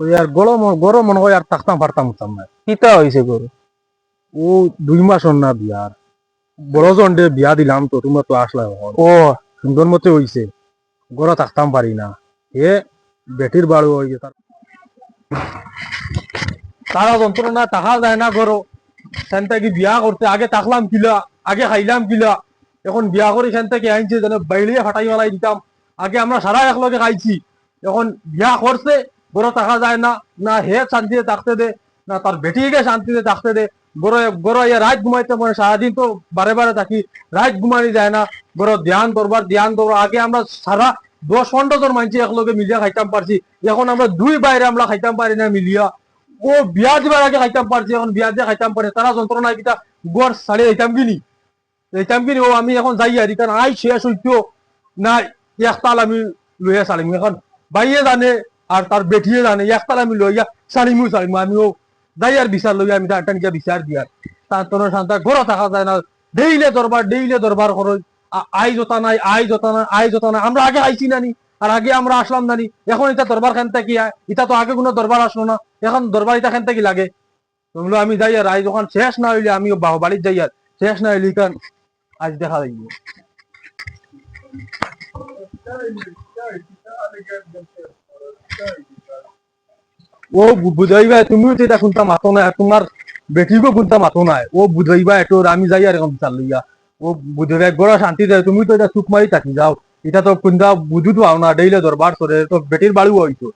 ওই আর গরম গরম মনে হয় আর থাকতাম পারতাম হতাম না। কিতা হয়েছে গরু। ও দুই মাস না বিয়ার বড় জন্ডে বিয়া দিলাম তো তোমরা তো আসলা ও। সুন্দর মতে হইছে। গড়া থাকতাম পারি না। এ বেটির বাড়ু হয়ে তার তারা যন্ত্রণা টাকা যায় না করো সেন থেকে বিয়া করতে আগে থাকলাম কিলা আগে খাইলাম কিলা। এখন বিয়া করে সেন থেকে আইনছে যেন বাইলিয়ে ফাটাই মালাই দিতাম। আগে আমরা সারা একলগে খাইছি। এখন বিয়া করছে বড় থাকা যায় না না হে শান্তিতে থাকতে দে না তার বেটিকে শান্তিতে থাকতে দে বড় বড় ইয়ে রাত ঘুমাইতে মানে সারাদিন তো বারে বারে থাকি রাত ঘুমানি যায় না বড় ধ্যান দরবার ধ্যান দরবার আগে আমরা সারা দশ জন মানুষ একলগে মিলিয়া খাইতাম পারছি এখন আমরা দুই বাইরে আমরা খাইতাম পারি না মিলিয়া ও বিয়া দিবার আগে খাইতাম পারছি এখন বিয়া দিয়ে খাইতাম পারে তারা যন্ত্রণা কিটা গড় সাড়ে যাইতাম কিনি যাইতাম কিনি ও আমি এখন যাই আর কারণ আই শেষ হইতো না একতাল আমি লইয়া সারিম এখন বাইয়ে জানে আর তার বেটিয়ে জানে একতাল আমি লইয়া সারিমু সারিমু আমিও যাই আর বিচার লইয়া আমি তার টানিয়া বিচার দিয়ার তার তোর শান্তা ঘর থাকা যায় না, ডেইলে দরবার ডেইলে দরবার করো আই জোতা নাই, আই জোতা নাই, আই জোতা নাই, আমরা আগে আইছি নানি, আর আগে আমরা আসলাম নানি। এখন এটা দরবার খান আয় এটা তো আগে কোনো দরবার আসলো না, এখন দরবার এটা খান থেকে লাগে? তোমরা আমি যাই আর আই যখন শেষ না হইলে আমি বাহ বাড়ির যাই আর শেষ না হইলে কারণ আজ দেখা যাইব ও বুঝাইবা তুমিও তো এটা শুনতা মাতো না তোমার শুনতা মাতো নাই। ও বুঝাইবা আমি যাই আর বিচার লইয়া ও বুঝাইবা শান্তি দেয়। তুমি তো এটা চুপ মারি থাকি যাও। এটা তো কোনটা বুঝু তো না ডেইলে দরবার করে তো বেটির হইতো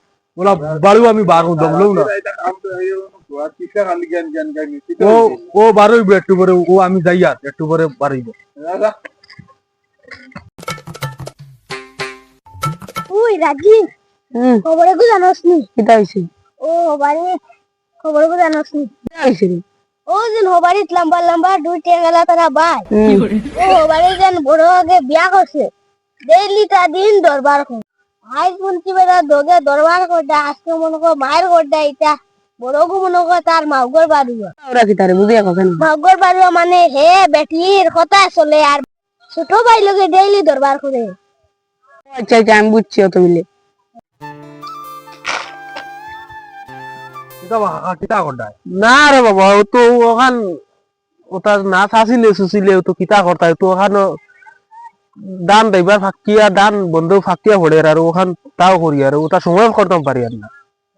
বাড়িও আমি বার জমলেও না। ও ও বারোইব একটু পরে ও আমি যাই আর একটু পরে বাড়াইব ওই রাজীব খবরে গো জানোস নি কিতা হয়েছে ও হবারে খবরে গো জানোস নি কিতা হয়েছে ও যেন হবারিত লম্বা লম্বা দুই টেঙ্গালা তারা বাই। ও হবারে যেন বড় আগে বিয়া করছে। ডেইলি তা দিন দরবার কর। আজ শুনছি বেটা দগে দরবার করটা আজকে মনে কর মায়ের করটা এটা বড় গো মনে কর তার বাড়ুয়া। ওরা বাড়ুয়া মানে হে বেটির কথা চলে আর ছোট ভাই লগে ডেইলি দরবার করে। আচ্ছা আচ্ছা আমি বুঝছি অত মিলে। না রে বাবা ও তো ওখান ওটা না চাচিলে চুচিলে তো কিতা করতা তো ওখান দান দাইবার ফাঁকিয়া দান বন্ধ ফাঁকিয়া পড়ে আর ওখান তাও করি আর ওটা সময় করতাম পারি আর না।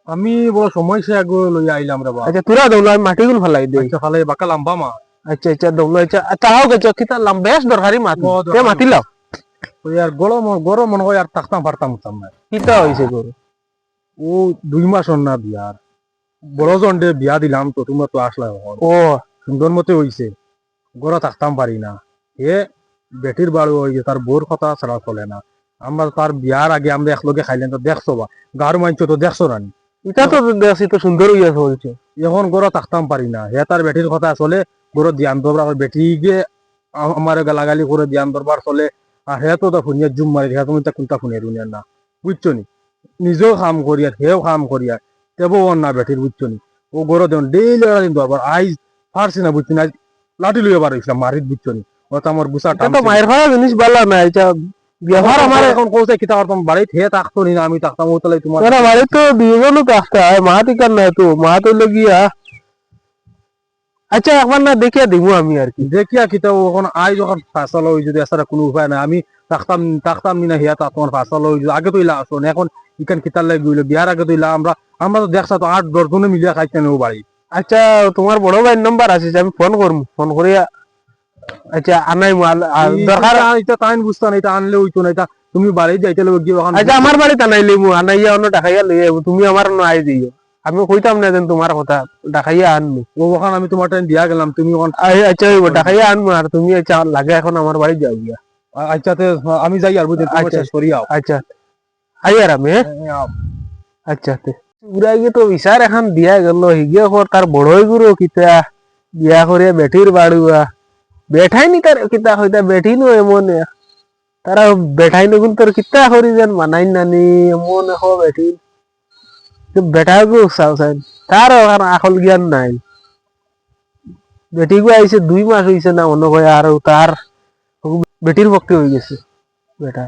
আমি বড় সমস্যা আগে লইয়া আইলাম রে বাবা। আচ্ছা তোরা দৌলো আমি মাটি গুলো ফেলাই দেই আচ্ছা বাকা লম্বা মা আচ্ছা আচ্ছা দৌলো আচ্ছা আচ্ছা হোক আচ্ছা কিতা লাম বেশ দরকারি ও, তে মাতি লাও। আর গরম গরম মনে হয় আর থাকতাম পারতাম না কিতা হয়েছে গরু ও দুই মাস না বিয়ার বড় জন্ডে বিয়া দিলাম তো তোমরা তো ও। সুন্দর মতে হইছে। গড়া থাকতাম পারি না। এ বেটির বাড়ু হইছে তার বোর কথা ছাড়া চলে না। আমরা তার বিয়ার আগে আমরা একলগে খাইলেন তো দেখছ বা। তো দেখছ রানি এটা তো দেখছি তো সুন্দর হইয়া এখন গড়া থাকতাম পারি না। হে তার বেটির কথা চলে গড় ধ্যান দরবার বেটিকে আমার গালাগালি করে দিয়ান দরবার চলে। আর হে তো শুনিয়া জুম মারি হে তুমি তা কোনটা দুনিয়ার না বুঝছ নি? নিজেও কাম করিয়া হেও কাম করিয়া তেবো ওর না বেটির বুঝছ নি? ও দেন ডেইলি দিন দরবার আইজ পারছি না বুঝছি না লাঠি লইয়া বার হইছিলাম মারিত বুঝছ নি? ও তো আমার তো মায়ের খাওয়া জিনিস না এটা ব্যবহার আমার এখন কৌছে কিতা করতাম বাড়িতে? হে থাকতো নি না আমি থাকতাম ও তাহলে তোমার বাড়ি তো দুজনও তো হয় মাহাতি কার না তো? লগিয়া আচ্ছা একবার না দেখিয়া দিব আমি আর কি। দেখিয়া কিতা এখন আই যখন ফাঁসল হই যদি এছাড়া কোনো উপায় নাই আমি থাকতাম থাকতাম না হিয়া তা তোমার ফাঁসল হই যদি আগে তো ইলা আসো এখন ইখান কিতার লাগে বিয়ার আগে তো ইলা আমরা আমরা তো দেখছা তো আট দশ জনে মিলিয়া খাইতে নেও বাড়ি। আচ্ছা তোমার বড় ভাইয়ের নাম্বার আছে আমি ফোন করব ফোন করিয়া আচ্ছা আনাই মাল আর দরকার এটা তাইন বুঝতাম না এটা আনলে হইতো না এটা তুমি বাড়ি যাইতে লোক গিয়ে ওখানে আচ্ছা আমার বাড়ি আনাইলে মু আনাইয়া অন্য ডাকাইয়া লই আইবো তুমি আমার না আই দিও। আমি কইতাম না যেন তোমার কথা ডাকাইয়া আনব ও ওখানে আমি তোমার টাইম দিয়া গেলাম তুমি আচ্ছা ওই ডাকাইয়া আনব আর তুমি আচ্ছা লাগে এখন আমার বাড়ি যাও গিয়া। আচ্ছাতে আমি যাই আর বুঝতে আচ্ছা। আচ্ছা। সরিয়াও আচ্ছা আই আর আমি? আচ্ছা তে উড়াই গিয়ে তো বিচার এখন দিয়া গেল হিগে কর তার বড়ই গুরু কিতা, বিয়া করিয়া বেটির বাড়ুয়া বেঠাই নি তার কিতা হইতা বেঠি নো এমন? তারা বেঠাই নো তোর কিতা করি যেন মানাই নানি, এমন হো বেঠি। বেটা গু চাই তার ওখান আকল জ্ঞান নাই। বেটি গু আইছে দুই মাস হইছে না মনে হয় আর তার বেটির পক্ষে হয়ে গেছে বেটা